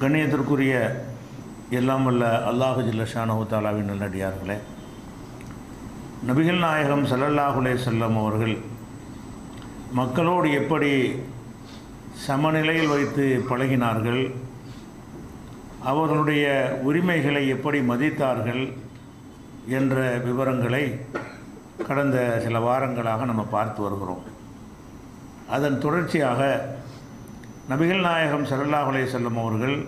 கண்ணியத்திற்குரிய எல்லாம் வல்ல அல்லாஹு ஜில்லஷானு தாலாவின் நல்லடியார்களே. நபிகள் நாயகம் சல்லல்லாஹுலே செல்லம் அவர்கள் மக்களோடு எப்படி சமநிலையில் வைத்து பழகினார்கள் அவர்களுடைய உரிமைகளை எப்படி மதித்தார்கள் என்ற விவரங்களை கடந்த சில வாரங்களாக நம்ம பார்த்து வருகிறோம். அதன் தொடர்ச்சியாக நபிகள் நாயகம் ஸல்லல்லாஹு செல்லும் அவர்கள்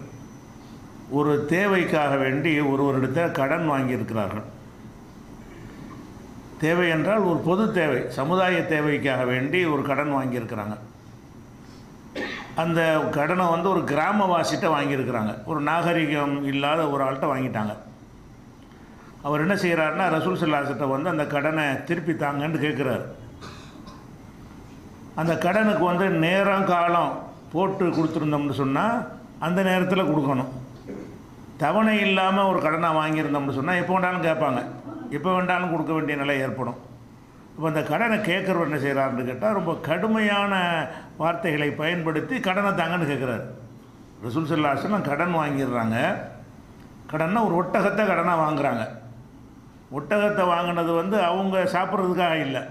ஒரு தேவைக்காக வேண்டி ஒருவரிடத்தில் கடன் வாங்கியிருக்கிறார்கள். தேவை என்றால் ஒரு பொது தேவை சமுதாய தேவைக்காக வேண்டி ஒரு கடன் வாங்கியிருக்கிறாங்க. அந்த கடனை வந்து ஒரு கிராமவாசிகிட்ட வாங்கியிருக்கிறாங்க. ஒரு நாகரிகம் இல்லாத ஒரு ஆள்கிட்ட வாங்கிட்டாங்க. அவர் என்ன செய்கிறாருன்னா ரசூல் சல்லாசிட்ட வந்து அந்த கடனை திருப்பி தாங்கன்னு கேட்குறாரு. அந்த கடனுக்கு வந்து நேரம் காலம் போட்டு கொடுத்துருந்தோம்னு சொன்னால் அந்த நேரத்தில் கொடுக்கணும். தவணை இல்லாமல் ஒரு கடனை வாங்கியிருந்தோம்னு சொன்னால் எப்போ வேண்டாலும் கேட்பாங்க. எப்போ வேண்டாலும் கொடுக்க வேண்டிய நிலை ஏற்படும். இப்போ அந்த கடனை கேட்குறவர் என்ன செய்கிறாருன்னு கேட்டால் ரொம்ப கடுமையான வார்த்தைகளை பயன்படுத்தி கடனை தாங்கன்னு கேட்குறாரு. ரசூல் செல்லாசனம் கடன் வாங்கிடுறாங்க. கடன்னா ஒரு ஒட்டகத்தை கடனாக வாங்குறாங்க. ஒட்டகத்தை வாங்கினது வந்து அவங்க சாப்பிட்றதுக்காக இல்லை.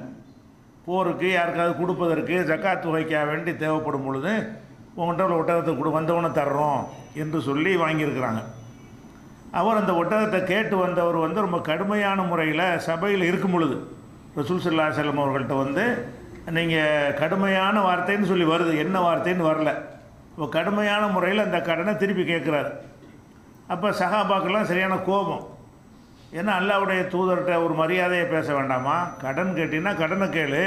போருக்கு யாருக்காவது கொடுப்பதற்கு ஜக்காத் தொகைக்காக வேண்டி தேவைப்படும் பொழுது உங்கள்கிட்ட உள்ள ஒட்டகத்தை கொடு வந்தவனை தர்றோம் என்று சொல்லி வாங்கியிருக்கிறாங்க. அவர் அந்த ஒட்டகத்தை கேட்டு வந்தவர் வந்து ரொம்ப கடுமையான முறையில் சபையில் இருக்கும் பொழுது ரசூல் சல்லா செல்லம் அவர்கள்ட்ட வந்து நீங்கள் கடுமையான வார்த்தைன்னு சொல்லி வருது என்ன வார்த்தைன்னு வரல. இப்போ கடுமையான முறையில் அந்த கடனை திருப்பி கேட்குறாரு. அப்போ சகாபாக்கெல்லாம் சரியான கோபம். ஏன்னா அல்லாவுடைய தூதர்கிட்ட ஒரு மரியாதையை பேச வேண்டாமா? கடன் கேட்டினா கடனை கேளு.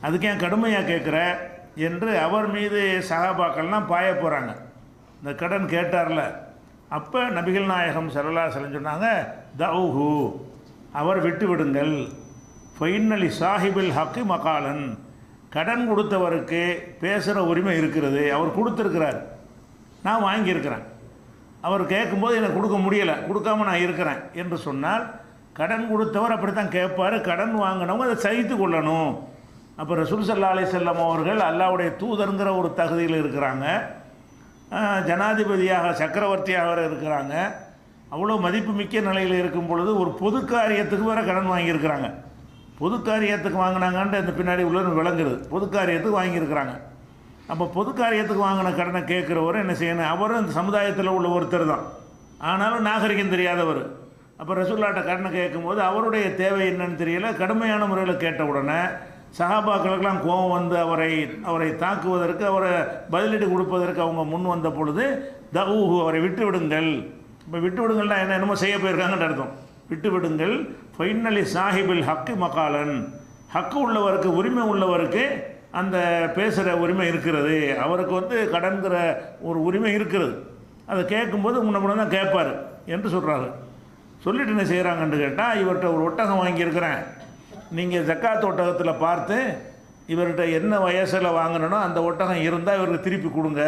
அதுக்கு ஏன் கடுமையாக கேட்குற? என்று அவர் மீது சகாபாக்கள்லாம் பாய போகிறாங்க இந்த கடன் கேட்டார்ல. அப்போ நபிகள் நாயகம் சரலா சொன்னாங்க தவுஹு அவர் விட்டு விடுங்கள். ஃபைனலி சாஹிபில் ஹக்கு மகாலன். கடன் கொடுத்தவருக்கு பேசுகிற உரிமை இருக்கிறது. அவர் கொடுத்துருக்கிறார். நான் வாங்கியிருக்கிறேன். அவர் கேட்கும்போது எனக்கு கொடுக்க முடியலை. கொடுக்காம நான் இருக்கிறேன் என்று சொன்னால் கடன் கொடுத்தவர் அப்படி தான் கேட்பார். கடன் வாங்கினவங்க அதை சகித்து கொள்ளணும். அப்போ ரசூல் சல்லா அலி செல்லம் அவர்கள் அல்லாவுடைய தூதருங்கிற ஒரு தகுதியில் இருக்கிறாங்க. ஜனாதிபதியாக சக்கரவர்த்தியாக இருக்கிறாங்க. அவ்வளோ மதிப்புமிக்க நிலையில் இருக்கும் பொழுது ஒரு பொது காரியத்துக்கு வேறு கடன் வாங்கியிருக்கிறாங்க. பொது காரியத்துக்கு வாங்கினாங்கன்ற இந்த பின்னாடி உள்ள விளங்குறது பொது காரியத்துக்கு வாங்கியிருக்கிறாங்க. அப்போ பொது காரியத்துக்கு வாங்கின கடனை கேட்குறவர் என்ன செய்யணும்? அவரும் இந்த சமுதாயத்தில் உள்ள ஒருத்தர் தான். ஆனாலும் நாகரிகம் தெரியாதவர். அப்போ ரசூல்லாட்ட கடனை கேட்கும்போது அவருடைய தேவை என்னன்னு தெரியல. கடுமையான முறையில் கேட்ட உடனே சகாபாக்களுக்கெல்லாம் கோபம் வந்து அவரை அவரை தாக்குவதற்கு அவரை பதிலீடு கொடுப்பதற்கு அவங்க முன் வந்த பொழுது தூஹு அவரை விட்டு விடுங்கள் இப்போ விட்டு விடுங்கள்னா என்ன என்னமோ செய்ய போயிருக்காங்கன்ற அர்த்தம். விட்டு விடுங்கள் ஃபைனலி சாஹிபில் ஹக்கு மகாலன். ஹக்கு உள்ளவருக்கு உரிமை உள்ளவருக்கு அந்த பேசுகிற உரிமை இருக்கிறது. அவருக்கு வந்து கடன்கிற ஒரு உரிமை இருக்கிறது. அதை கேட்கும்போது முன்ன தான் கேட்பார். என்று சொல்கிறாரு சொல்லிட்டு என்ன செய்கிறாங்கன்னு கேட்டால் இவர்கிட்ட ஒரு ஒட்டகம் வாங்கியிருக்கிறேன். நீங்கள் ஜக்காத் ஒட்டகத்தில் பார்த்து இவர்கிட்ட என்ன வயசில் வாங்கினனோ அந்த ஒட்டகம் இருந்தால் இவருக்கு திருப்பி கொடுங்க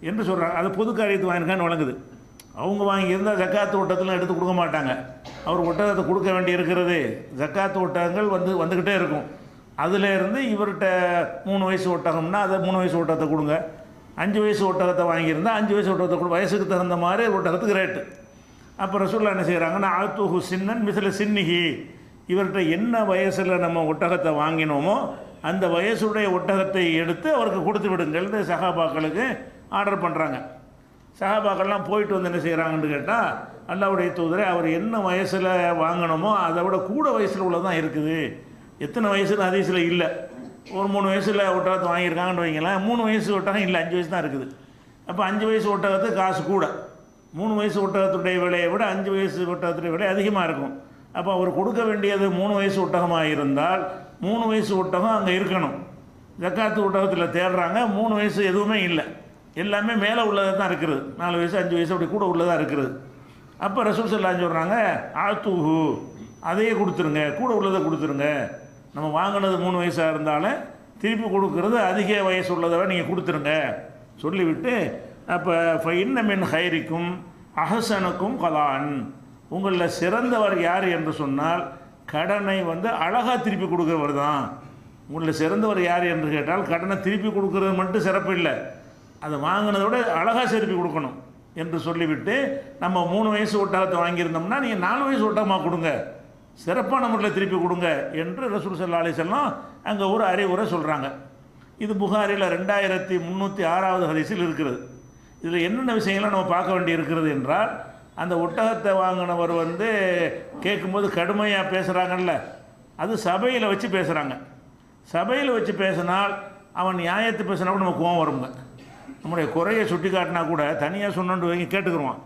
என்று சொல்கிறாங்க அது பொது காரியத்து வாங்கியிருக்கான்னு வழங்குது. அவங்க வாங்கியிருந்தால் ஜக்காத்து ஒட்டத்தில் எடுத்து கொடுக்க மாட்டாங்க. அவர் ஒட்டகத்தை கொடுக்க வேண்டி இருக்கிறது. ஜக்காத்து ஒட்டகங்கள் வந்து வந்துக்கிட்டே இருக்கும். அதிலேருந்து இவர்கிட்ட மூணு வயசு ஒட்டகம்னா அதை மூணு வயசு ஒட்டகத்தை கொடுங்க. அஞ்சு வயசு ஒட்டகத்தை வாங்கியிருந்தால் அஞ்சு வயசு ஒட்டகத்தை கொடு. வயசுக்கு தகுந்த மாதிரி ஒட்டகத்துக்கு ரேட்டு அப்புறம் ரசூல்லா என்ன செய்கிறாங்கன்னா ஆத்துஹு சின்னன் மிசில சின்னிகி இவர்கிட்ட என்ன வயசில் நம்ம ஒட்டகத்தை வாங்கினோமோ அந்த வயசுடைய ஒட்டகத்தை எடுத்து அவருக்கு கொடுத்து விடுங்கள்னு சகாபாக்களுக்கு ஆர்டர் பண்ணுறாங்க சகாபாக்கள்லாம் போயிட்டு வந்து என்ன செய்கிறாங்கன்னு கேட்டால் அல்லாவுடைய தூதரை அவர் என்ன வயசில் வாங்கினோமோ அதை விட கூட வயசில் உள்ளதான் இருக்குது. எத்தனை வயசுல அதிசயில் இல்லை. ஒரு மூணு வயசில் ஒட்டகத்தை வாங்கியிருக்காங்கன்னு வைங்களேன் மூணு வயசு ஒட்டகம் இல்லை அஞ்சு வயசு தான் இருக்குது. அப்போ அஞ்சு வயசு ஒட்டகத்துக்கு காசு கூட. மூணு வயசு ஒட்டகத்துடைய விலையை விட அஞ்சு வயசு ஒட்டகத்துடைய விலை அதிகமாக இருக்கும். அப்போ அவர் கொடுக்க வேண்டியது மூணு வயசு ஒட்டகமாக இருந்தால் மூணு வயசு ஒட்டகம் அங்கே இருக்கணும். ஜக்காத்து ஒட்டகத்தில் தேடுறாங்க மூணு வயசு எதுவுமே இல்லை. எல்லாமே மேலே உள்ளதாக தான் இருக்குது. நாலு வயசு அஞ்சு வயசு அப்படி கூட உள்ளதாக இருக்கிறது அப்போ ரசூல் சல்லாம் சொல்கிறாங்க ஆத்தூஹு. அதையே கொடுத்துருங்க கூட உள்ளதை கொடுத்துருங்க. நம்ம வாங்கினது மூணு வயசாக இருந்தாலும் திருப்பி கொடுக்கறது அதிக வயசு உள்ளதை நீங்கள் கொடுத்துருங்க. சொல்லிவிட்டு அப்போ இப்போ இன்னமின் ஹைரிக்கும் அஹசனுக்கும் கலான். உங்களில் சிறந்தவர் யார் என்று சொன்னால் கடனை வந்து அழகாக திருப்பி கொடுக்குறவர் தான். உங்களில் சிறந்தவர் யார் என்று கேட்டால் கடனை திருப்பி கொடுக்குறது மட்டும் சிறப்பு இல்லை. அதை வாங்கினதை விட அழகாக திருப்பி கொடுக்கணும் என்று சொல்லிவிட்டு நம்ம மூணு வயசு ஒட்டகத்தை வாங்கியிருந்தோம்னா நீங்கள் நாலு வயசு ஒட்டகமாக கொடுங்க. சிறப்பான முறையில் திருப்பி கொடுங்க என்று ரசூல் சல்லா அலிசல்லாம் அங்கே ஒரு அறிவுரை சொல்கிறாங்க இது புகாரில் ரெண்டாயிரத்தி முந்நூற்றி ஆறாவது ஹரிசில் இருக்கிறது. இதில் என்னென்ன விஷயங்கள்லாம் நம்ம பார்க்க வேண்டி இருக்கிறது என்றால் அந்த ஒட்டகத்தை வாங்கினவர் வந்து கேட்கும்போது கடுமையாக பேசுகிறாங்கல்ல அது சபையில் வச்சு பேசுகிறாங்க சபையில் வச்சு பேசினால் அவன் நியாயத்தை பேசினா கூட நம்ம கோவம் வருங்க. நம்முடைய குறையை சுட்டி காட்டினா கூட தனியாக சொன்னோன்னு வைங்க கேட்டுக்கிருவான்.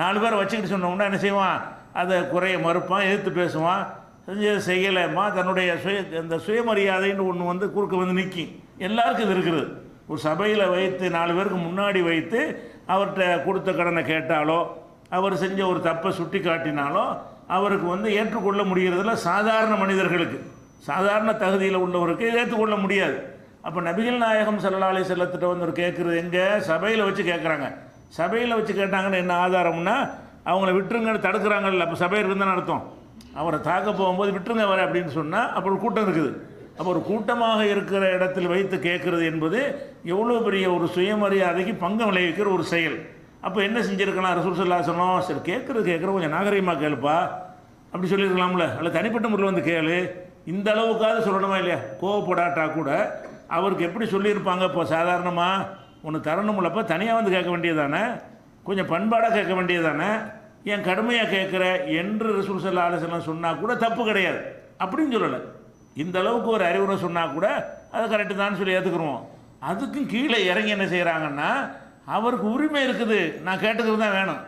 நாலு பேரை வச்சுக்கிட்டு சொன்னோம்னா என்ன செய்வான்? அதை குறைய மறுப்பான் எதிர்த்து பேசுவான். செஞ்சது செய்யலைம்மா தன்னுடைய சுய அந்த சுயமரியாதைன்னு ஒன்று வந்து குறுக்க வந்து நிற்கி எல்லாருக்கும் இது இருக்குது. ஒரு சபையில் வைத்து நாலு பேருக்கு முன்னாடி வைத்து அவர்கிட்ட கொடுத்த கடனை கேட்டாலோ அவர் செஞ்ச ஒரு தப்பை சுட்டி காட்டினாலும் அவருக்கு வந்து ஏற்றுக்கொள்ள முடிகிறதுல சாதாரண மனிதர்களுக்கு. சாதாரண தகுதியில் உள்ளவருக்கு ஏற்றுக்கொள்ள முடியாது. அப்போ நபிகள் நாயகம் சல்லா அலி செல்லத்திட்ட வந்து ஒரு கேட்குறது எங்கே? சபையில் வச்சு கேட்குறாங்க சபையில் வச்சு கேட்டாங்கன்னு என்ன ஆதாரம்னா அவங்கள விட்டுருங்கன்னு தடுக்கிறாங்கல்ல. அப்போ சபையில் இருந்தால் அர்த்தம். அவரை தாக்க போகும்போது விட்டுருங்க வர அப்படின்னு சொன்னால் அப்போ ஒரு கூட்டம் இருக்குது. அப்போ ஒரு கூட்டமாக இருக்கிற இடத்தில் வைத்து கேட்குறது என்பது எவ்வளோ பெரிய ஒரு சுயமரியாதைக்கு பங்கம் விளைவிக்கிற ஒரு செயல். அப்போ என்ன செஞ்சுருக்கலாம் ரசூல் சல்லா சொன்னோம். சரி கேட்குறது கேட்குற கொஞ்சம் நாகரிகமாக கேளுப்பா. அப்படி சொல்லியிருக்கலாம்ல. அல்ல தனிப்பட்ட முறையில் வந்து கேளு. இந்த அளவுக்காவது சொல்லணுமா இல்லையா? கோவப்படாட்டா கூட அவருக்கு எப்படி சொல்லியிருப்பாங்க? இப்போ சாதாரணமாக ஒன்று தரணுமில்லப்போ தனியாக வந்து கேட்க வேண்டியதானே கொஞ்சம் பண்பாடாக கேட்க வேண்டியதானே ஏன் கடுமையாக கேட்குற? என்று ரசூல் சல்லா சொன்னால் கூட தப்பு கிடையாது. அப்படின்னு சொல்லலை. இந்த அளவுக்கு ஒரு அறிவுரை சொன்னால் கூட அதை கரெக்டு தான் சொல்லி ஏற்றுக்குருவோம் அதுக்கும் கீழே இறங்கி என்ன செய்கிறாங்கன்னா அவருக்கு உரிமை இருக்குது. நான் கேட்டுக்கிறது தான் வேணும்.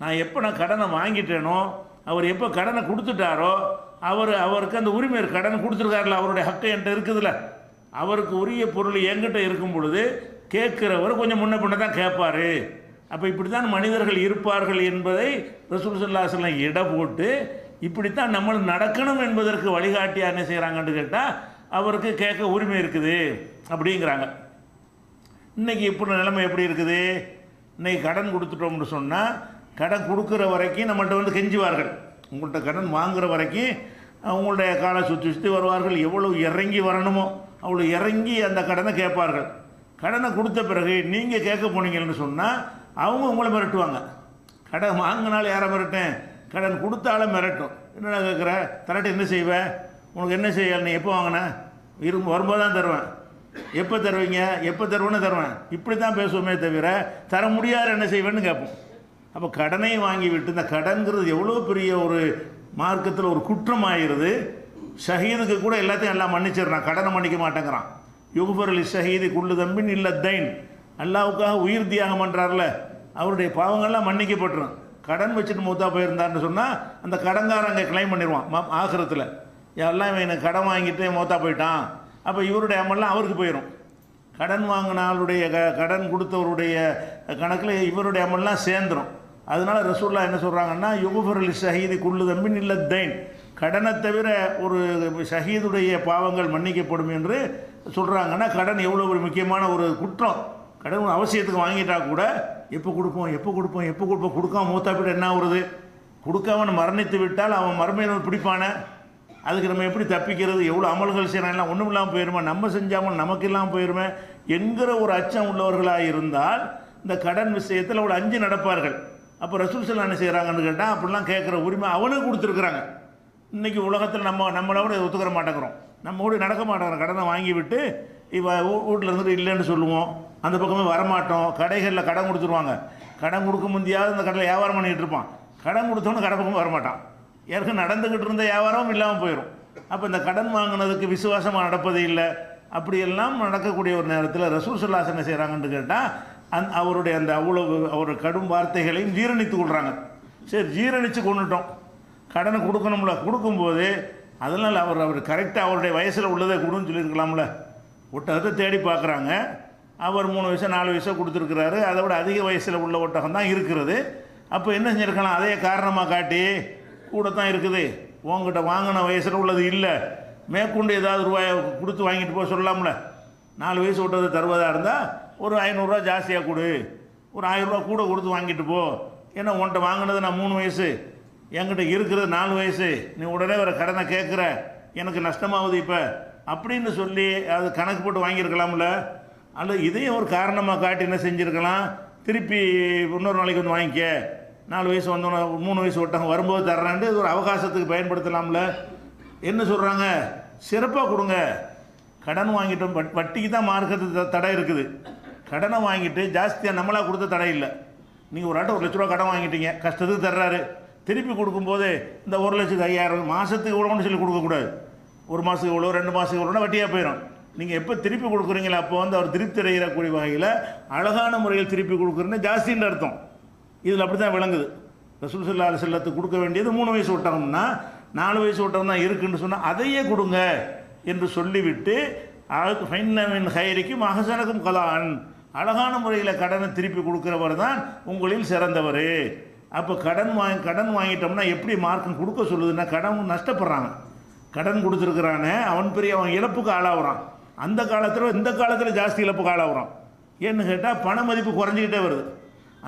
நான் எப்போ நான் கடனை வாங்கிட்டேனோ அவர் எப்போ கடனை கொடுத்துட்டாரோ அவர் அவருக்கு அந்த உரிமை இருக்கு. கடன் கொடுத்துருக்காருல அவருடைய ஹக்கு என்கிட்ட இருக்குதுல்ல அவருக்கு உரிய பொருள் என்கிட்ட இருக்கும் பொழுது கேட்குறவர் கொஞ்சம் முன்ன பின்ன தான் கேட்பார். அப்போ இப்படி தான் மனிதர்கள் இருப்பார்கள் என்பதை ரசூல் சல்லாஹல்லாம் இட போட்டு இப்படித்தான் நம்ம நடக்கணும் என்பதற்கு வழிகாட்டியாக என்ன செய்கிறாங்கன்னு கேட்டால் அவருக்கு கேட்க உரிமை இருக்குது. அப்படிங்கிறாங்க. இன்றைக்கி இப்போ நிலைமை எப்படி இருக்குது? இன்றைக்கி கடன் கொடுத்துட்டோம்னு சொன்னால் கடன் கொடுக்குற வரைக்கும் நம்மள்ட்ட வந்து கெஞ்சுவார்கள். உங்கள்கிட்ட கடன் வாங்குற வரைக்கும் அவங்களுடைய காலை சுற்றி சுற்றி வருவார்கள். எவ்வளோ இறங்கி வரணுமோ அவ்வளோ இறங்கி அந்த கடனை கேட்பார்கள். கடனை கொடுத்த பிறகு நீங்கள் கேட்க போனீங்கன்னு சொன்னால் அவங்க உங்களை மிரட்டுவாங்க. கடன் வாங்கினாலும் யாரை மிரட்டேன்? கடன் கொடுத்தாலும் மிரட்டும். என்னடா கேட்குற தரட்டு என்ன செய்வேன் உனக்கு என்ன செய்ய? நீ எப்போ வாங்கின? இரு வரும்போது தான் தருவேன். எப்போ தருவீங்க? எப்போ தருவேன்னு தருவேன். இப்படி தான் பேசுவோமே தவிர தர முடியாது என்ன செய்வேன்னு கேட்போம். அப்போ கடனை வாங்கி விட்டு இந்த கடன்கிறது எவ்வளோ பெரிய ஒரு மார்க்கத்தில் ஒரு குற்றம் ஆயிடுது ஷஹீதுக்கு கூட எல்லாத்தையும் எல்லாம் மன்னிச்சிடுறான். கடனை மன்னிக்க மாட்டேங்கிறான். யுகுபரலி ஷஹீது குள்ளு தம்பின் இல்லை தைன். அல்லாவுக்காக உயிர் தியாகம் பண்ணுறாருல அவருடைய பாவங்கள்லாம் மன்னிக்கப்பட்டுரும். கடன் வச்சுட்டு மூத்தா போயிருந்தாருன்னு சொன்னால் அந்த கடன்காரன் அங்கே கிளைம் பண்ணிடுவான் ம எல்லாம் இவன் எனக்கு கடன் வாங்கிட்டு மூத்தா போயிட்டான்? அப்போ இவருடைய அமெல்லாம் அவருக்கு போயிடும் கடன் வாங்கினாளுடைய க கடன் கொடுத்தவருடைய கணக்கில் இவருடைய அமெல்லாம் சேர்ந்துடும் அதனால ரசூல்லா என்ன சொல்கிறாங்கன்னா யுகுஃபருல் ஷஹீது குள்ளு தம்பின் இல்லை தைன். கடனை தவிர ஒரு ஷஹீதுடைய பாவங்கள் மன்னிக்கப்படும் என்று சொல்கிறாங்கன்னா கடன் எவ்வளோ ஒரு முக்கியமான ஒரு குற்றம். கடன் அவசியத்துக்கு வாங்கிட்டா கூட எப்போ கொடுப்போம் எப்போ கொடுப்போம் எப்போ கொடுப்போம் கொடுக்காம மூத்தா போய்ட்டு என்ன வருது கொடுக்காமன் மரணித்து விட்டால் அவன் மறுமையினர் பிடிப்பானே? அதுக்கு நம்ம எப்படி தப்பிக்கிறது? எவ்வளோ அமல்கள் செய்யலாம் ஒன்றும் இல்லாமல் போயிருமே. நம்ம செஞ்சாமல் நமக்கு இல்லாமல் போயிருமே. என்கிற ஒரு அச்சம் உள்ளவர்களாக இருந்தால் இந்த கடன் விஷயத்தில் ஒரு அஞ்சு நடப்பார்கள். அப்போ ரசூல் சல்லா என்ன செய்கிறாங்கன்னு கேட்டால் அப்படிலாம் கேட்குற உரிமை அவனுக்கு கொடுத்துருக்குறாங்க. இன்றைக்கி உலகத்தில் நம்ம நம்மளை கூட ஒத்துக்கிற மாட்டேங்கிறோம். நம்ம கூட நடக்க மாட்டேங்கிறோம் கடனை வாங்கி விட்டு இப்போ வீட்டில் இருந்துட்டு இல்லைன்னு சொல்லுவோம். அந்த பக்கமே வரமாட்டோம். கடைகளில் கடன் கொடுத்துருவாங்க. கடன் கொடுக்க முந்தியாவது அந்த கடையில் வியாபாரம் பண்ணிகிட்டு இருப்பான். கடன் கொடுத்தோன்னு கடை பக்கம் வரமாட்டான். ஏற்கனவே நடந்துக்கிட்டு இருந்த வியாபாரம் இல்லாமல் போயிடும் அப்போ இந்த கடன் வாங்கினதுக்கு விசுவாசமாக நடப்பது இல்லை. அப்படியெல்லாம் நடக்கக்கூடிய ஒரு நேரத்தில் ரசூல் சொல்லாஸ் என்ன செய்கிறாங்கன்னு கேட்டால் அந் அவருடைய அந்த அவ்வளவு அவர் கடும் வார்த்தைகளையும் ஜீரணித்து கொள்கிறாங்க சரி ஜீரணித்து கொண்டுட்டோம். கடனை கொடுக்கணும்ல. கொடுக்கும்போது அதனால் அவர் அவர் கரெக்டாக அவருடைய வயசில் உள்ளதை கொடுன்னு சொல்லியிருக்கலாம்ல. ஒட்டகத்தை தேடி பார்க்குறாங்க. அவர் மூணு வயசு நாலு வயசோ கொடுத்துருக்குறாரு. அதை விட அதிக வயசில் உள்ள ஒட்டகம் தான் இருக்கிறது. அப்போ என்ன செஞ்சுருக்கலாம்? அதே காரணமாக காட்டி கூட தான் இருக்குது. உங்ககிட்ட வாங்கின வயசில் உள்ளது இல்லை. மேற்கொண்டு ஏதாவது ரூபாயை கொடுத்து வாங்கிட்டு போக சொல்லலாம்ல. நாலு வயசு விட்டது தருவதாக இருந்தால் ஒரு ஐநூறுரூவா ஜாஸ்தியாக கொடு. ஒரு ஆயிரரூவா கூட கொடுத்து வாங்கிட்டு போ. ஏன்னா உன்கிட்ட வாங்கினது நான் மூணு வயசு. என்கிட்ட இருக்கிறது நாலு வயசு. நீ உடனே வர கடனை கேட்குற எனக்கு நஷ்டமாகுது இப்போ. அப்படின்னு சொல்லி அது கணக்கு போட்டு வாங்கியிருக்கலாம்ல. அல்ல இதையும் ஒரு காரணமாக காட்டி என்ன செஞ்சுருக்கலாம்? திருப்பி இன்னொரு நாளைக்கு வந்து வாங்கிக்க. நாலு வயசு வந்தோன்னே மூணு வயசு விட்டாங்க வரும்போது தர்றான்ட்டு இது ஒரு அவகாசத்துக்கு பயன்படுத்தலாம்ல. என்ன சொல்கிறாங்க சிறப்பாக கொடுங்க. கடன் வாங்கிட்டோம் வட்- வட்டிக்கு தான் மார்க்கத்து த- தடை இருக்குது. கடனை வாங்கிட்டு ஜாஸ்தியாக நம்மளாக கொடுத்த தடை இல்லை. நீங்கள் ஒரு ஆட்டை ஒரு லட்ச ரூபா கடன் வாங்கிட்டீங்க கஷ்டத்துக்கு தர்றாரு. திருப்பி கொடுக்கும்போது இந்த ஒரு லட்சத்து ஐயாயிரம் மாதத்துக்கு இவ்வளோன்னு சொல்லி கொடுக்கக்கூடாது ஒரு மாதத்துக்கு இவ்வளோ ரெண்டு மாதத்துக்கு இவ்வளோனா வட்டியாக போயிடும் நீங்கள் எப்போ திருப்பி கொடுக்குறீங்களோ அப்போ வந்து அவர் திருப்தி அடைகிறக்கூடிய வகையில் அழகான முறையில் திருப்பி கொடுக்குறேன்னு ஜாஸ்தின்னு அர்த்தம். இதில் அப்படி தான் விளங்குது ரசூல் சல்லா செல்லத்துக்கு கொடுக்க வேண்டியது மூணு வயசு ஒட்டகம்னா நாலு வயசு ஒட்டகம் தான் இருக்குன்னு சொன்னால் அதையே கொடுங்க என்று சொல்லிவிட்டு அழகு ஃபைன்னமின் ஹைரிக்கும் அகசனக்கும் கலான். அழகான முறையில் கடனை திருப்பி கொடுக்குறவர் தான் உங்களில் சிறந்தவர். அப்போ கடன் வாங்கி கடன் வாங்கிட்டோம்னா எப்படி மார்க்கம் கொடுக்க சொல்லுதுன்னா கடன் நஷ்டப்படுறாங்க. கடன் கொடுத்துருக்குறானே அவன் பெரிய அவன் இழப்புக்கு ஆளாகிறான் அந்த காலத்தில் இந்த காலத்தில் ஜாஸ்தி இழப்புக்கு ஆளாகிறான் ஏன்னு கேட்டால் பண மதிப்பு குறைஞ்சிக்கிட்டே வருது.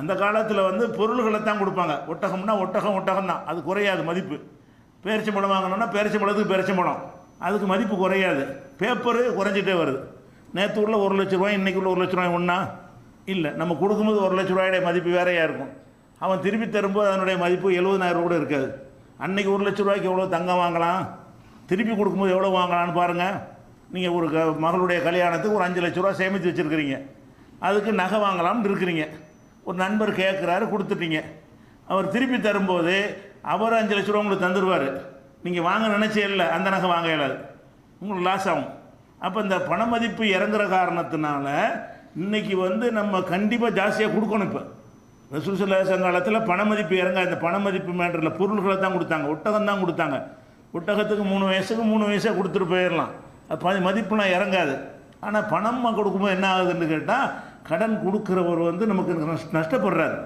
அந்த காலத்தில் வந்து பொருள்களை தான் கொடுப்பாங்க. ஒட்டகம்னா ஒட்டகம் ஒட்டகம் தான் அது குறையாது மதிப்பு. பேரிச்சம்பழம் வாங்கணும்னா பேரிச்சம்பழத்துக்கு பேரிச்சம்பழம். அதுக்கு மதிப்பு குறையாது. பேப்பரு குறைஞ்சிட்டே வருது. நேற்று உள்ள ஒரு லட்ச ரூபாய் இன்றைக்கி உள்ள ஒரு லட்ச ரூபாய் ஒன்றா இல்லை. நம்ம கொடுக்கும்போது ஒரு லட்ச ரூபாயுடைய மதிப்பு வேறையாக இருக்கும். அவன் திருப்பி தரும்போது அதனுடைய மதிப்பு எழுபதாயிரம் கூட இருக்காது. அன்னைக்கு ஒரு லட்ச ரூபாய்க்கு எவ்வளோ தங்கம் வாங்கலாம்? திருப்பி கொடுக்கும்போது எவ்வளோ வாங்கலாம்னு பாருங்கள் நீங்கள் ஒரு க மகளுடைய கல்யாணத்துக்கு ஒரு அஞ்சு லட்ச ரூபா சேமித்து வச்சுருக்கிறீங்க. அதுக்கு நகை வாங்கலாம்னு இருக்கிறீங்க. ஒரு நண்பர் கேட்குறாரு கொடுத்துட்டீங்க. அவர் திருப்பி தரும்போது அவர் அஞ்சு லட்ச ரூபா உங்களுக்கு தந்துடுவார் நீங்கள் வாங்க நினச்சே இல்லை அந்த நகை வாங்க இயலாது. உங்களுக்கு லாஸ் ஆகும். அப்போ இந்த பண மதிப்பு இறங்குற காரணத்தினால இன்னைக்கு வந்து நம்ம கண்டிப்பாக ஜாஸ்தியாக கொடுக்கணும் இப்போ. ரசூல் சங்காலத்தில் காலத்தில் பண மதிப்பு இறங்க இந்த பண மதிப்பு மேட்டரில் பொருள்களை தான் கொடுத்தாங்க. ஒட்டகம் தான் கொடுத்தாங்க. ஒட்டகத்துக்கு மூணு வயசுக்கு மூணு வயசாக கொடுத்துட்டு போயிடலாம் அப்போ மதிப்புலாம் இறங்காது. ஆனால் பணம் கொடுக்கும்போது என்ன ஆகுதுன்னு கேட்டால் கடன் கொடுக்குறவர் வந்து நமக்கு நஷ்டப்படுறாரு.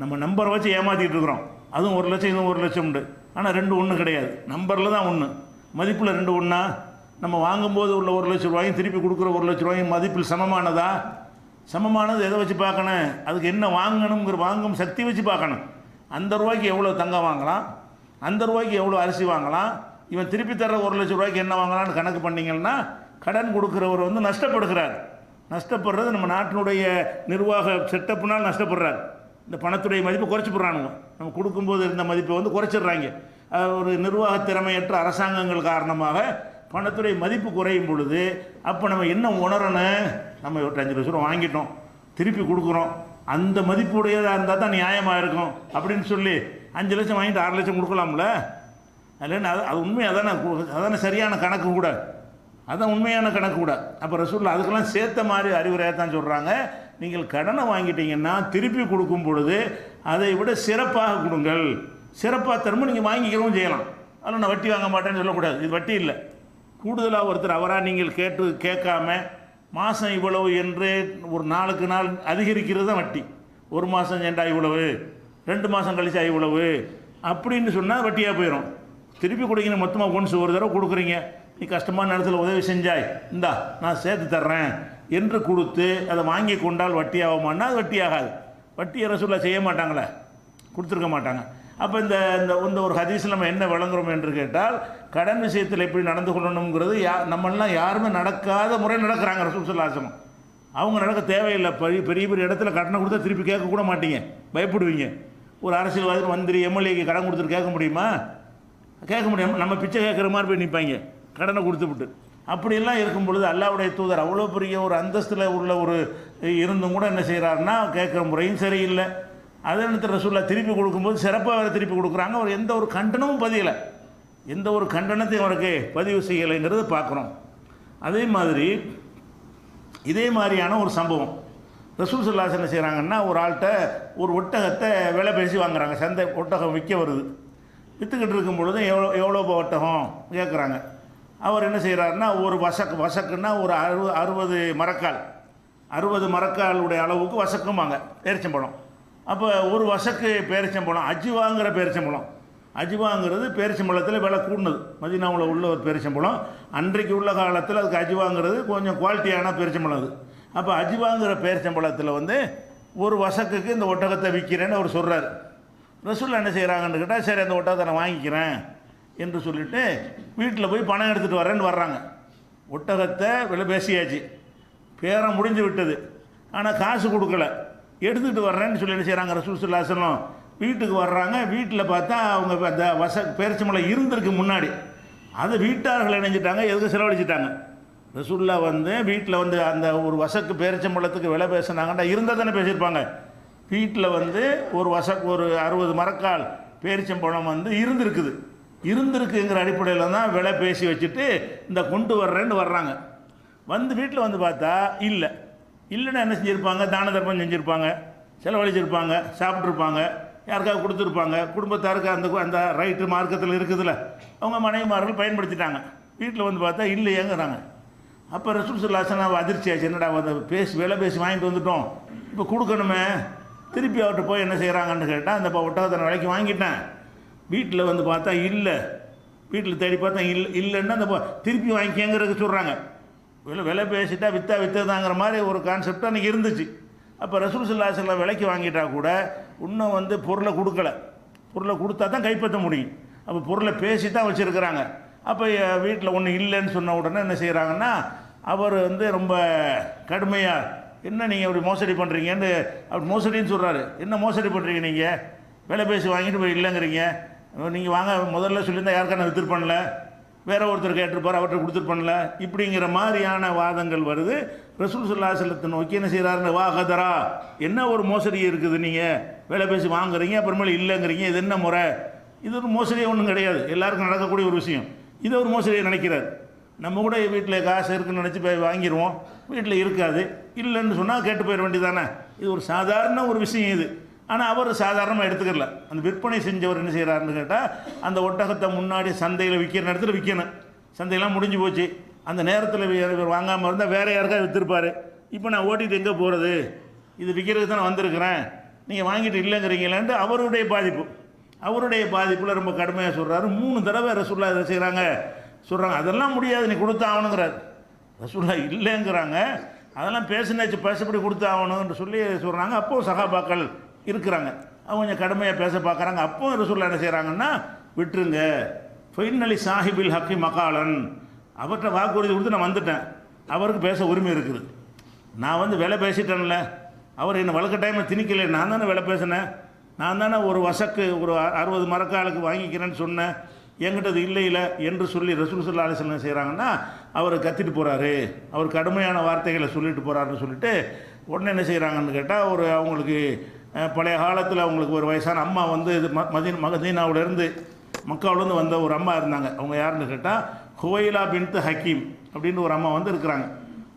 நம்ம நம்பரை வச்சு ஏமாற்றிட்டு இருக்கிறோம். அதுவும் ஒரு லட்சம் இதுவும் ஒரு லட்சம் உண்டு. ஆனால் ரெண்டு ஒன்று கிடையாது. நம்பரில் தான் ஒன்று மதிப்பில் ரெண்டு ஒன்றா நம்ம வாங்கும்போது உள்ள ஒரு லட்ச ரூபாயும் திருப்பி கொடுக்குற ஒரு லட்ச ரூபாயும் மதிப்பில் சமமானதா? சமமானது எதை வச்சு பார்க்கணும்? அதுக்கு என்ன வாங்கணுங்கிற வாங்கும் சக்தி வச்சு பார்க்கணும். அந்த ரூபாய்க்கு எவ்வளோ தங்கம் வாங்கலாம்? அந்த ரூபாய்க்கு எவ்வளோ அரிசி வாங்கலாம்? இவன் திருப்பி தர்ற ஒரு லட்ச ரூபாய்க்கு என்ன வாங்கலாம்னு கணக்கு பண்ணிங்கன்னா கடன் கொடுக்குறவர் வந்து நஷ்டப்படுகிறார். நஷ்டப்படுறது நம்ம நாட்டினுடைய நிர்வாக செட்டப்புனால் நஷ்டப்படுறார். இந்த பணத்துடைய மதிப்பு குறைச்சி போடுறானுங்க. நம்ம கொடுக்கும்போது இருந்த மதிப்பை வந்து குறைச்சிடுறாங்க. ஒரு நிர்வாக திறமையற்ற அரசாங்கங்கள் காரணமாக பணத்துடைய மதிப்பு குறையும் பொழுது அப்போ நம்ம என்ன உணரணும்? நம்ம ஒரு அஞ்சு லட்ச ரூபா வாங்கிட்டோம். திருப்பி கொடுக்குறோம். அந்த மதிப்புடையதாக இருந்தால் தான் நியாயமாக இருக்கும் அப்படின்னு சொல்லி அஞ்சு லட்சம் வாங்கிட்டு ஆறு லட்சம் கொடுக்கலாம்ல? அதில் அது அது உண்மை அதானே அதான அதானே சரியான கணக்கு கூட. அதான் உண்மையான கணக்கு கூட. அப்போ ரசூல்லா அதுக்கெல்லாம் சேர்த்த மாதிரி அறிவுரையாக தான் சொல்கிறாங்க நீங்கள் கடனை வாங்கிட்டீங்கன்னா திருப்பி கொடுக்கும் பொழுது அதை விட சிறப்பாக கொடுங்கள். சிறப்பாக திரும்ப நீங்கள் வாங்கிக்கிறவும் செய்யலாம். அதில் நான் வட்டி வாங்க மாட்டேன்னு சொல்லக்கூடாது. இது வட்டி இல்லை. கூடுதலாக ஒருத்தர் அவராக நீங்கள் கேட்டு கேட்காம மாதம் இவ்வளவு என்று ஒரு நாளுக்கு நாள் அதிகரிக்கிறது தான் வட்டி. ஒரு மாதம் சென்றா இவ்வளவு? ரெண்டு மாதம் கழிச்சா இவ்வளவு? அப்படின்னு சொன்னால் வட்டியாக போயிடும் திருப்பி கொடுக்கணும் மொத்தமாக ஒன்ஸ் ஒரு தடவை கொடுக்குறீங்க. நீ கஷ்டமான நேரத்தில் உதவி செஞ்சாய். இந்தா நான் சேர்த்து தர்றேன். என்று கொடுத்து அதை வாங்கி கொண்டால் வட்டி ஆகுமான்னா அது வட்டி ஆகாது. வட்டி ரசூல்லா செய்ய மாட்டாங்களே. கொடுத்துருக்க மாட்டாங்க. அப்போ இந்த இந்த இந்த ஒரு ஹதீஸில் நம்ம என்ன விளங்குறோம் என்று கேட்டால் கடன் விஷயத்தில் எப்படி நடந்து கொள்ளணுங்கிறது யா நம்மளாம் யாருமே நடக்காத முறை நடக்கிறாங்க ரசூல் சொல்லாசனம் அவங்க நடக்க தேவையில்லை. பெரிய பெரிய பெரிய இடத்துல கடனை கொடுத்தா திருப்பி கேட்க கூட மாட்டீங்க. பயப்படுவீங்க. ஒரு அரசியல்வாதி மந்திரி எம்எல்ஏக்கு கடன் கொடுத்துட்டு கேட்க முடியுமா? கேட்க முடியாமல் நம்ம பிச்சை கேட்குற மாதிரி போய் நிற்பாங்க கடனை கொடுத்துவிட்டு அப்படியெல்லாம் இருக்கும் பொழுது அல்லாவுடைய தூதர் அவ்வளோ பெரிய ஒரு அந்தஸ்தில் உள்ள ஒரு இருந்தும் கூட என்ன செய்கிறாருன்னா கேட்குற முறையும் சரியில்லை. அதே நேரத்தில் ரசூல்லா திருப்பி கொடுக்கும்போது சிறப்பாக வேறு திருப்பி கொடுக்குறாங்க. அவர் எந்த ஒரு கண்டனமும் பதியலை. எந்த ஒரு கண்டனத்தையும் அவருக்கு பதிவு செய்யலைங்கிறத பார்க்குறோம். அதே மாதிரி இதே மாதிரியான ஒரு சம்பவம். ரசூல் சொல்லாஸ் என்ன செய்கிறாங்கன்னா ஒரு ஆள்கிட்ட ஒரு ஒட்டகத்தை விலை பேசி வாங்குறாங்க. சந்தை ஒட்டகம் விற்க வருது. விற்றுக்கிட்டு இருக்கும் பொழுது எவ்வளோ எவ்வளோ ஒட்டகம் கேட்குறாங்க. அவர் என்ன செய்கிறாருன்னா ஒரு வசக்கு வசக்குன்னா ஒரு அறுபது அறுபது மரக்கால். அறுபது மரக்காலுடைய அளவுக்கு வசக்குமாங்க பேரிச்சம்பழம். அப்போ ஒரு வசக்கு பேரிச்சம்பழம் அஜிவாங்கிற பேரிச்சம்பழம். அஜிவாங்கிறது பேரிச்சம்பழத்தில் விலை கூடுனது. மதினாவில் உள்ள ஒரு பேரிச்சம்பழம். அன்றைக்கு உள்ள காலத்தில் அதுக்கு அஜிவாங்கிறது கொஞ்சம் குவாலிட்டியான பேரிச்சம்பழம் அது. அப்போ அஜிவாங்கிற பேரிச்சம்பழத்தில் வந்து ஒரு வசக்குக்கு இந்த ஒட்டகத்தை விற்கிறேன்னு அவர் சொல்கிறார் ரசூல் என்ன செய்கிறாங்கன்னு கேட்டால் சரி அந்த ஒட்டகத்தை நான் வாங்கிக்கிறேன். என்று சொல்லிட்டு வீட்டில் போய் பணம் எடுத்துகிட்டு வரேன்னு வர்றாங்க. ஒட்டகத்தை விலை பேசியாச்சு. பேரம் முடிஞ்சு விட்டது. ஆனால் காசு கொடுக்கல. எடுத்துக்கிட்டு வர்றேன்னு சொல்லி என்ன செய்கிறாங்க ரசூல் சுல்லாசனம் வீட்டுக்கு வர்றாங்க. வீட்டில் பார்த்தா அவங்க அந்த வச பேரிச்சம்பளம் இருந்திருக்கு முன்னாடி. அதை வீட்டார்கள் இணைஞ்சிட்டாங்க. எதுக்கு செலவழிச்சிட்டாங்க? ரசூல்லா வந்து வீட்டில் வந்து அந்த ஒரு வசக்கு பேரிச்சம்பழத்துக்கு விலை பேசினாங்கன்னா இருந்தால் தானே பேசியிருப்பாங்க. வீட்டில் வந்து ஒரு வசக்கு ஒரு அறுபது மரக்கால் பேரிச்சம்பழம் வந்து இருந்திருக்குது. இருந்திருக்குங்கிற அடிப்படையில் தான் விலை பேசி வச்சுட்டு இந்த கொண்டு வர்றேன்னு வர்றாங்க. வந்து வீட்டில் வந்து பார்த்தா இல்லை. இல்லைன்னா என்ன செஞ்சுருப்பாங்க? தான தர்மம் செஞ்சுருப்பாங்க. செலவழிச்சிருப்பாங்க. சாப்பிட்ருப்பாங்க யாருக்காவது கொடுத்துருப்பாங்க. குடும்பத்தாருக்கு அந்த அந்த ரைட்டு மார்க்கத்தில் இருக்குதுல்ல. அவங்க மனைவிமார்கள் பயன்படுத்திட்டாங்க. வீட்டில் வந்து பார்த்தா இல்லையேங்கிறாங்க. அப்போ ரசூல் சுல்லாசன் அதிர்ச்சி ஆச்சு. என்னடா வந்து பேசி விலை பேசி வாங்கிட்டு வந்துட்டோம். இப்போ கொடுக்கணுமே. திருப்பி அவர்கிட்ட போய் என்ன செய்கிறாங்கன்னு கேட்டால் அந்த ஒட்டகத்தனை விலைக்கு வாங்கிட்டேன். வீட்டில் வந்து பார்த்தா இல்லை. வீட்டில் தேடி பார்த்தா இல்லை இல்லைன்னா அந்த திருப்பி வாங்கிக்கங்கிறதுக்கு சொல்கிறாங்க விலை விலை பேசிட்டா விற்றா விற்றதாங்கிற மாதிரி ஒரு கான்செப்ட் அன்றைக்கி இருந்துச்சு. அப்போ ரசூல் சுல்லாசல்ல விலைக்கு வாங்கிட்டா கூட இன்னும் வந்து பொருளை கொடுக்கல. பொருளை கொடுத்தா தான் கைப்பற்ற முடியும். அப்போ பொருளை பேசி தான் வச்சுருக்கிறாங்க. அப்போ வீட்டில் ஒன்று இல்லைன்னு சொன்ன உடனே என்ன செய்கிறாங்கன்னா அவர் வந்து ரொம்ப கடுமையாக என்ன நீங்கள் அப்படி மோசடி பண்ணுறீங்கன்னு அப்படி மோசடின்னு சொல்கிறாரு என்ன மோசடி பண்ணுறீங்க நீங்கள் விலை பேசி வாங்கிட்டு போய் இல்லைங்கிறீங்க. நீங்கள் வாங்க முதல்ல சொல்லியிருந்தால் யாருக்கான வித்துட்டு பண்ணல? வேற ஒருத்தர் கேட்டிருப்பார் அவர்கிட்ட கொடுத்துட்டு பண்ணல. இப்படிங்கிற மாதிரியான வாதங்கள் வருது. ரசூல் சுல்லாசலத்தை நோக்கி என்ன செய்கிறாருன்னு வாகதரா என்ன ஒரு மோசடி இருக்குது நீங்கள் வேலை பேசி வாங்குறீங்க அப்புறமேல இல்லைங்கிறீங்க இது என்ன முறை? இது ஒரு மோசடியே ஒன்றும் கிடையாது. எல்லாருக்கும் நடக்கக்கூடிய ஒரு விஷயம். இது ஒரு மோசடியை நினைக்கிறார். நம்ம கூட வீட்டில் காசு இருக்குன்னு நினச்சி போய் வாங்கிடுவோம் வீட்டில் இருக்காது. இல்லைன்னு சொன்னால் கேட்டு போயிட வேண்டியதானே இது ஒரு சாதாரண ஒரு விஷயம் இது. ஆனால் அவர் சாதாரணமாக எடுத்துக்கல. அந்த விற்பனை செஞ்சவர் என்ன செய்கிறாருன்னு கேட்டால் அந்த ஒட்டகத்தை முன்னாடி சந்தையில் விற்கிற நேரத்தில் விற்கணும் சந்தையெல்லாம் முடிஞ்சு போச்சு. அந்த நேரத்தில் இவர் வாங்காமல் இருந்தால் வேறு யாருக்காவது விற்றுருப்பார் இப்போ நான் ஓட்டிகிட்டு எங்கே போகிறது இது விற்கிறதுக்கு தான் வந்திருக்கிறேன். நீங்கள் வாங்கிட்டு இல்லைங்கிறீங்களேன்ட்டு அவருடைய பாதிப்பு. அவருடைய பாதிப்பில் ரொம்ப கடுமையாக சொல்கிறாரு மூணு தடவை ரசூல்லா இதை செய்கிறாங்க சொல்கிறாங்க அதெல்லாம் முடியாது நீ கொடுத்து ஆகணுங்கிறார். ரசூல்லா இல்லைங்கிறாங்க. அதெல்லாம் பேசினாச்சு பேசப்படி கொடுத்து ஆகணும்னு சொல்லி சொல்கிறாங்க அப்போது சகாபாக்கள் இருக்கிறாங்க. அவங்க கொஞ்சம் கடுமையாக பேச பார்க்குறாங்க. அப்போ ரசூல்லா என்ன செய்கிறாங்கன்னா விட்டுருங்க. ஃபைனலி சாஹிபில் ஹக்கி மகாலன். அவர்கிட்ட வாக்குறுதி கொடுத்து நான் வந்துட்டேன். அவருக்கு பேச உரிமை இருக்குது. நான் வந்து விலை பேசிட்டேன்ல. அவர் என்னை வழக்க டைமில் திணிக்கல. நான் தானே விலை பேசினேன். நான் தானே ஒரு வசக்கு ஒரு அ- அறுபது மரக்காலுக்கு வாங்கிக்கிறேன்னு சொன்னேன். என்கிட்ட அது இல்லை இல்லை என்று சொல்லி ரசூல் சல்லா அலிஸ்லாம் செய்கிறாங்கன்னா அவர் கத்திட்டு போகிறாரு அவர் கடுமையான வார்த்தைகளை சொல்லிட்டு போகிறாருன்னு சொல்லிட்டு உடனே என்ன செய்கிறாங்கன்னு கேட்டால் ஒரு அவங்களுக்கு பழைய காலத்தில் அவங்களுக்கு ஒரு வயசான அம்மா வந்து இது ம மதீன் மகதீனாவிலேருந்து மக்காவிலேருந்து வந்த ஒரு அம்மா இருந்தாங்க. அவங்க யாருன்னு கேட்டால் ஹுவைலா பின்த் ஹக்கீம் அப்படின்னு ஒரு அம்மா வந்து இருக்கிறாங்க.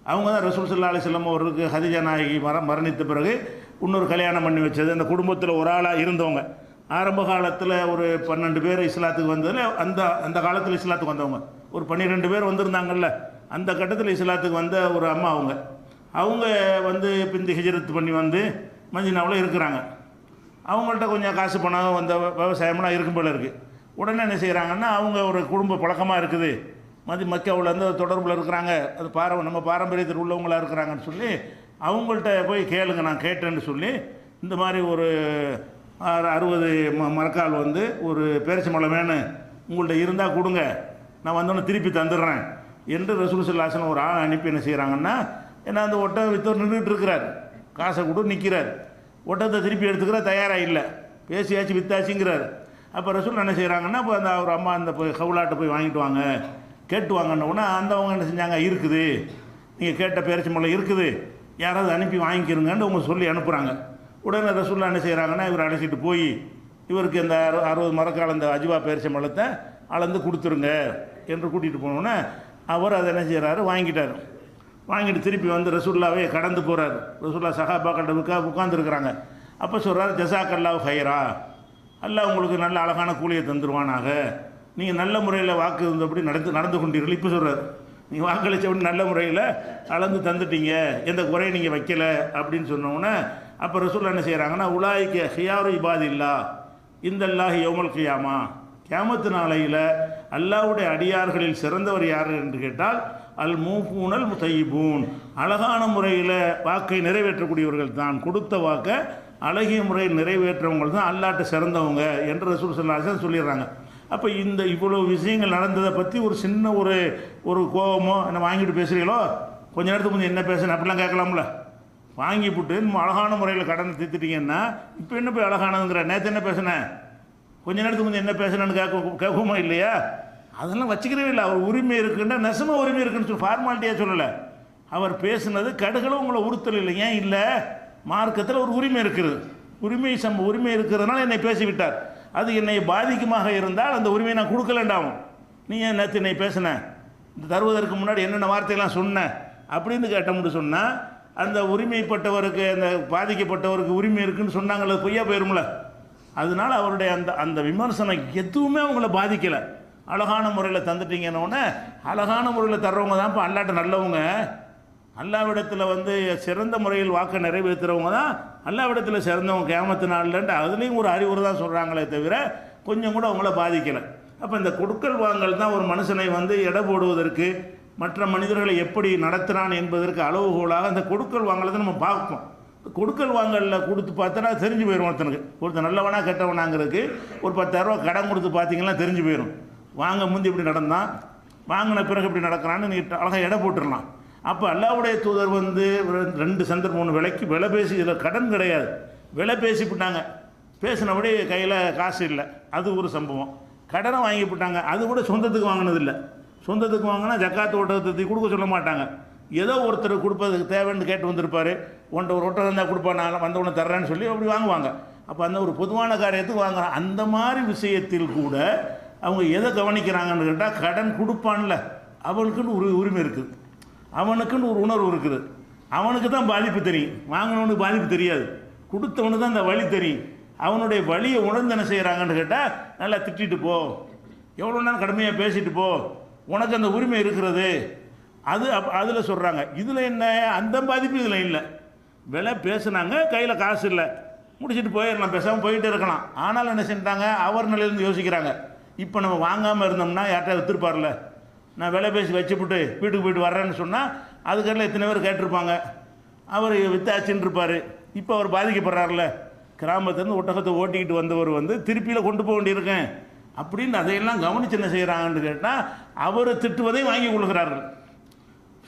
அவங்க தான் ரசூல் சல்லா அலிஸ்லாம் அவருக்கு ஹதிஜா நாயகி மர மரணித்த பிறகு இன்னொரு கல்யாணம் பண்ணி வச்சது. அந்த குடும்பத்தில் ஒரு ஆளாக இருந்தவங்க. ஆரம்ப காலத்தில் ஒரு பன்னெண்டு பேர் இஸ்லாத்துக்கு வந்ததில் அந்த அந்த காலத்தில் இஸ்லாத்துக்கு வந்தவங்க. ஒரு பன்னிரெண்டு பேர் வந்திருந்தாங்கல்ல அந்த கட்டத்தில் இஸ்லாத்துக்கு வந்த ஒரு அம்மா அவங்க. அவங்க வந்து பிந்தி ஹிஜரத் பண்ணி வந்து மதினாவில் இருக்கிறாங்க. அவங்கள்ட்ட கொஞ்சம் காசு பணம் வந்த விவசாயம்லாம் இருக்கும் போல இருக்குது உடனே என்ன செய்கிறாங்கன்னா அவங்க ஒரு குடும்ப பழக்கமாக இருக்குது. மதி மக்காவிலேருந்து அது தொடர்பில் இருக்கிறாங்க. அது பார நம்ம பாரம்பரியத்தில் உள்ளவங்களா இருக்கிறாங்கன்னு சொல்லி அவங்கள்ட்ட போய் கேளுங்க நான் கேட்டேன்னு சொல்லி இந்த மாதிரி ஒரு அறுபது ம மரக்கால் வந்து ஒரு பேரிச்சம்பழம் வேணும் உங்கள்கிட்ட இருந்தால் கொடுங்க. நான் வந்தோன்னே திருப்பி தந்துடுறேன். என்று ரசூல் சல்லாசன் ஒரு ஆள் அனுப்பி என்ன செய்கிறாங்கன்னா ஏன்னா அந்த ஒட்டகம் வித்தவர் நின்றுட்டு இருக்கிறார். காசை கொடு நிற்கிறார் ஒட்டத்தை திருப்பி எடுத்துக்கிற தயாராக இல்லை. பேசியாச்சு வித்தாச்சுங்கிறார். அப்போ ரசூல் என்ன செய்கிறாங்கன்னா இப்போ அந்த அவர் அம்மா அந்த போய் கவுலாட்டை போய் வாங்கிட்டு வாங்க. கேட்டு வாங்கன்ன உடனே அந்தவங்க என்ன செஞ்சாங்க இருக்குது. நீங்கள் கேட்ட பேரிச்சம்பழம் இருக்குது. யாராவது அனுப்பி வாங்கிக்கிறங்கன்னு அவங்க சொல்லி அனுப்புகிறாங்க உடனே ரசூல்லா என்ன செய்கிறாங்கன்னா இவர் அழைச்சிட்டு போய் இவருக்கு இந்த அறுபது மரக்கால இந்த அஜிவா பேரிச்சம்பழத்தை அளந்து கொடுத்துருங்க என்று கூட்டிகிட்டு போனோன்னே அவர் அதை என்ன செய்கிறாரு வாங்கிட்டார். வாங்கிட்டு திருப்பி வந்து ரசூல்லாவே கடந்து போகிறார் ரசூல்லா சஹாபாக்கிட்ட உட்கா உட்காந்துருக்குறாங்க அப்போ சொல்கிறார் ஜசாக்கல்லாஹ் ஹைரா அல்லாஹ் உங்களுக்கு நல்ல அழகான கூலியை தந்துருவானாக. நீங்கள் நல்ல முறையில் வாக்கு இருந்தபடி நடந்து நடந்து கொண்டீர்கள். இப்போ சொல்கிறார் நீங்கள் வாக்களித்தபடி உடனே நல்ல முறையில் அளந்து தந்துட்டீங்க. எந்த குறையை நீங்கள் வைக்கல. அப்படின்னு சொன்னோன்னே அப்போ ரசூல் என்ன செய்கிறாங்கன்னா உலாய்க்கு ஹியாரு இபாதில்லா. இந்த அல்லாஹ் யோமல் கியாமா. கியாமத்து நாளையில் அல்லாவுடைய அடியார்களில் சிறந்தவர் யார் என்று கேட்டால் அல் மூஃபூனல் முத்தையிபூன் அழகான முறையில் வாக்கை நிறைவேற்றக்கூடியவர்கள் தான். கொடுத்த வாக்கை அழகிய முறையில் நிறைவேற்றவங்க தான் அல்லாட்ட சிறந்தவங்க என்று ரசூல் சொல்லாசன் சொல்லிடுறாங்க. அப்போ இந்த இவ்வளோ விஷயங்கள் நடந்ததை பற்றி ஒரு சின்ன ஒரு ஒரு கோபமோ என்ன வாங்கிட்டு பேசுகிறீங்களோ கொஞ்ச நேரத்துக்கு கொஞ்சம் என்ன பேசுன அப்படிலாம் கேட்கலாம்ல. வாங்கி போட்டு நம்ம அழகான முறையில் கடனை தீர்த்துட்டீங்கன்னா இப்போ என்ன போய் அழகானதுங்கிற? நேற்று என்ன பேசுனேன்? கொஞ்ச நேரத்துக்கு கொஞ்சம் என்ன பேசுனேன்னு கேட்க கேட்குமா இல்லையா? அதெல்லாம் வச்சுக்கிறவே இல்லை. அவர் உரிமை இருக்குன்னா நெசமாக உரிமை இருக்குன்னு சொல்லி ஃபார்மாலிட்டியாக சொல்லலை. அவர் பேசுனது கடுகளும் உங்களை உறுத்தல் இல்லை. ஏன்? இல்லை. மார்க்கத்தில் ஒரு உரிமை இருக்குது. உரிமை சம்ப உரிமை இருக்கிறதுனால என்னை பேசிவிட்டார். அது என்னை பாதிக்குமாக இருந்தால் அந்த உரிமையை நான் கொடுக்கலண்டாவும் நீ ஏன் நேற்று என்னை பேசின? இந்த தருவதற்கு முன்னாடி என்னென்ன வார்த்தையெல்லாம் சொன்ன? அப்படின்னு கேட்டோம்னு சொன்னால் அந்த உரிமைப்பட்டவருக்கு அந்த பாதிக்கப்பட்டவருக்கு உரிமை இருக்குன்னு சொன்னாங்களே பொய்யா போயிரும்ல. அதனால் அவருடைய அந்த அந்த விமர்சனம் எதுவுமே அவங்கள பாதிக்கலை. அழகான முறையில் தந்துட்டீங்கன்னொன்னே அழகான முறையில் தர்றவங்க தான் இப்போ அல்லாட்ட நல்லவங்க. அல்லாவிடத்தில் வந்து சிறந்த முறையில் வாக்கை நிறைவேற்றுறவங்க தான் அல்லாவிடத்தில் சிறந்தவங்க கேமத்து நாள்லன்ட்டு அதுலேயும் ஒரு அறிவுரை தான் சொல்கிறாங்களே தவிர கொஞ்சம் கூட அவங்கள பாதிக்கலை. அப்போ இந்த கொடுக்கல் வாங்கல் தான் ஒரு மனுஷனை வந்து எடை போடுவதற்கு மற்ற மனிதர்களை எப்படி நடத்துகிறான் என்பதற்கு அளவுகோலாக அந்த கொடுக்கல் வாங்கலை நம்ம பார்ப்போம் கொடுக்கல் வாங்கலில் கொடுத்து பார்த்தோன்னா தெரிஞ்சு போயிடும் ஒருத்தனுக்கு. ஒருத்தன் நல்லவனா கெட்டவனாங்கிறதுக்கு ஒரு பத்தாயிரரூவா கடன் கொடுத்து பார்த்தீங்கன்னா தெரிஞ்சு போயிடும் வாங்க முந்தி இப்படி நடந்தான். வாங்கின பிறகு இப்படி நடக்கிறான்னு நீ அழகாக எடை போட்டுடலாம். அப்போ அல்லாவுடைய தூதர் வந்து ரெண்டு சந்தர்ப்பம் ஒன்று விலைக்கு விலை பேசி இதில் கடன் கிடையாது. விலை பேசிவிட்டாங்க பேசினபடி கையில் காசு இல்லை. அது ஒரு சம்பவம். கடனை வாங்கி போட்டாங்க அது கூட சொந்தத்துக்கு வாங்கினதில்லை. சொந்தத்துக்கு வாங்கினா ஜக்காத்து ஓட்டத்தை கொடுக்க சொல்ல மாட்டாங்க. ஏதோ ஒருத்தர் கொடுப்பதுக்கு தேவைன்னு கேட்டு வந்திருப்பார். ஒன்றை ஒரு ஒட்டகம் இருந்தால் கொடுப்பா நான் வந்த உடனே தர்றேன்னு சொல்லி அப்படி வாங்குவாங்க. அப்போ அந்த ஒரு பொதுவான காரியத்துக்கு வாங்குறான். அந்த மாதிரி விஷயத்தில் கூட அவங்க எதை கவனிக்கிறாங்கன்னு கேட்டால் கடன் கொடுப்பான்ல. அவனுக்குன்னு ஒரு உரிமை இருக்குது அவனுக்குன்னு ஒரு உணர்வு இருக்குது. அவனுக்கு தான் பாதிப்பு தெரியும். வாங்கினவனுக்கு பாதிப்பு தெரியாது. கொடுத்தவனுக்கு தான் அந்த வழி தெரியும். அவனுடைய வழியை உணர்ந்து என்ன செய்கிறாங்கன்னு கேட்டால் நல்லா திட்டிட்டு போ. எவ்வளோ நேரம் கடுமையாக பேசிட்டு போ. உனக்கு அந்த உரிமை இருக்கிறது. அது அப் அதில் சொல்கிறாங்க இதில் என்ன? அந்த பாதிப்பு இதில் இல்லை. விலை பேசுனாங்க கையில் காசு இல்லை. முடிச்சிட்டு போயிடலாம். பேசாமல் போயிட்டு இருக்கலாம். ஆனாலும் என்ன செஞ்சிட்டாங்க? அவர் நிலையிலேருந்து யோசிக்கிறாங்க. இப்போ நம்ம வாங்காமல் இருந்தோம்னா யார்கிட்ட விற்றுருப்பார்ல நான் விலை பேசி வச்சுப்புட்டு வீட்டுக்கு போயிட்டு வர்றேன்னு சொன்னால் அதுக்கெல்லாம் எத்தனை பேர் கேட்டிருப்பாங்க? அவர் வித்தாச்சுன்னு இருப்பார். இப்போ அவர் பாதிக்கப்படுறாருல. கிராமத்துலேருந்து ஒட்டகத்தை ஓட்டிக்கிட்டு வந்தவர் வந்து திருப்பியில் கொண்டு போக வேண்டியிருக்கேன். அப்படின்னு அதையெல்லாம் கவனிச்சு என்ன செய்கிறாங்கன்னு கேட்டால் அவர் திட்டுவதை வாங்கி கொள்கிறார்கள்.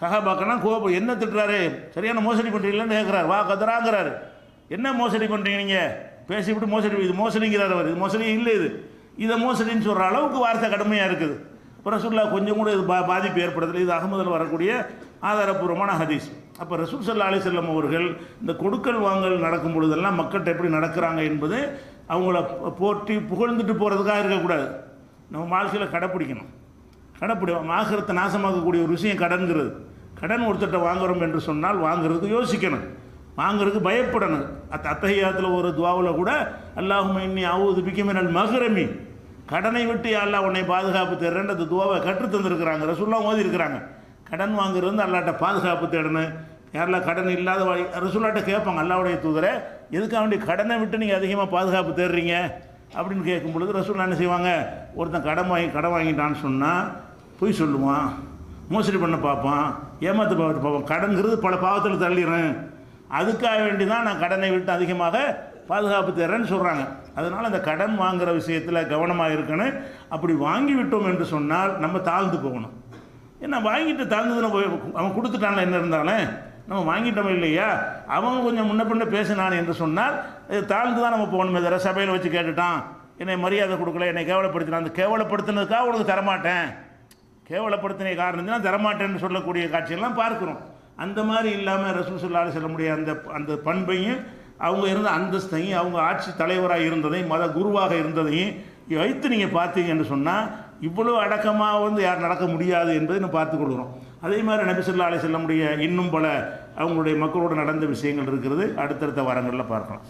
சகாபாக்கெல்லாம் கோபம் என்ன திட்டுறாரு? சரியான மோசடி பண்ணுறீங்களான்னு கேட்குறாரு வா கதறாங்கிறாரு. என்ன மோசடி பண்ணுறீங்க நீங்கள் பேசிவிட்டு மோசடி இது மோசடிங்கிறார் அவர். இது மோசடி இல்லை இது. இதை மோசடின்னு சொல்கிற அளவுக்கு வார்த்தை கடுமையாக இருக்குது. ரசூல்லா கொஞ்சம் கூட இது பா பாதிப்பு ஏற்படுத்தல. இது அகமதில் வரக்கூடிய ஆதாரப்பூர்வமான ஹதீஸ். அப்போ ரசூல் சல்லா அலி செல்லம் அவர்கள் இந்த கொடுக்கல் வாங்கல் நடக்கும் பொழுதெல்லாம் மக்கள்கிட்ட எப்படி நடக்கிறாங்க என்பது அவங்கள போற்றி புகழ்ந்துட்டு போகிறதுக்காக இருக்கக்கூடாது. நம்ம வாழ்க்கையில் கடைப்பிடிக்கணும். கடைப்பிடி ஆகிரத்தை நாசமாக்கக்கூடிய ஒரு விஷயம் கடன்கிறது. கடன் ஒருத்தட்ட வாங்குறோம் என்று சொன்னால் வாங்குறதுக்கு யோசிக்கணும். வாங்குறதுக்கு பயப்படணும். அத் அத்தகையாத்தில் ஒரு துவாவில் கூட அல்லாஹும் இன்னி அவுது பிக்கமினல் மகரமி கடனை விட்டு அல்லாஹ் உன்னை பாதுகாப்பு தேடுறேன் அந்த துவாவை கற்று தந்திருக்கிறாங்க. ரசூல்லாம் ஓதி இருக்கிறாங்க. கடன் வாங்குறது வந்து அல்லாட்ட பாதுகாப்பு தேடணும் யாரெல்லாம் கடன் இல்லாத வழி ரசூல்லாட்ட கேட்பாங்க அல்லாவுடைய தூதரை எதுக்காக வேண்டிய கடனை விட்டு நீங்கள் அதிகமாக பாதுகாப்பு தேடுறீங்க? அப்படின்னு கேட்கும் பொழுது ரசூல்லா என்ன செய்வாங்க ஒருத்தன் கடன் வாங்கி கடன் வாங்கிட்டான்னு சொன்னால் பொய் சொல்லுவான் மோசடி பண்ண பார்ப்பான் ஏமாத்து பார்த்து பார்ப்பான். கடன்கிறது பல பாவத்தில் தள்ளிடுறேன் அதுக்காக வேண்டி தான் நான் கடனை விட்டு அதிகமாக பாதுகாப்பு தர்றேன்னு சொல்கிறாங்க அதனால் அந்த கடன் வாங்குகிற விஷயத்தில் கவனமாக இருக்கணும். அப்படி வாங்கி விட்டோம் என்று சொன்னால் நம்ம தாழ்ந்து போகணும். ஏன்னா வாங்கிட்டு தாழ்ந்ததுன்னு போய் அவன் கொடுத்துட்டான்ல என்ன இருந்தாலும் நம்ம வாங்கிட்டோம் இல்லையா? அவங்க கொஞ்சம் முன்ன பின்ன பேசினான் என்று சொன்னால் இது தாழ்ந்து தான் நம்ம போகணுமே தர சபையில் வச்சு கேட்டுட்டான். என்னை மரியாதை கொடுக்கல என்னை கேவலப்படுத்தினான். அந்த கேவலப்படுத்தினதுக்காக உனக்கு தரமாட்டேன். கேவலப்படுத்தின காரணத்தினால் தரமாட்டேன்னு சொல்லக்கூடிய காட்சியெல்லாம் பார்க்குறோம். அந்த மாதிரி இல்லாமல் ரசூல் சொல்லாறு செல்லமுடைய அந்த அந்த பண்பையும் அவங்க இருந்த அந்தஸ்தையும் அவங்க ஆட்சி தலைவராக இருந்ததையும் மத குருவாக இருந்ததையும் வைத்து நீங்கள் பார்த்தீங்கன்னு சொன்னால் இவ்வளோ அடக்கமாக வந்து யார் நடக்க முடியாது என்பதை நம்ம பார்த்து கொள்கிறோம். அதே மாதிரி நபி சொல்லா அலி செல்லமுடைய இன்னும் பல அவங்களுடைய மக்களோடு நடந்த விஷயங்கள் இருக்கிறது. அடுத்தடுத்த வாரங்களில் பார்க்கலாம்.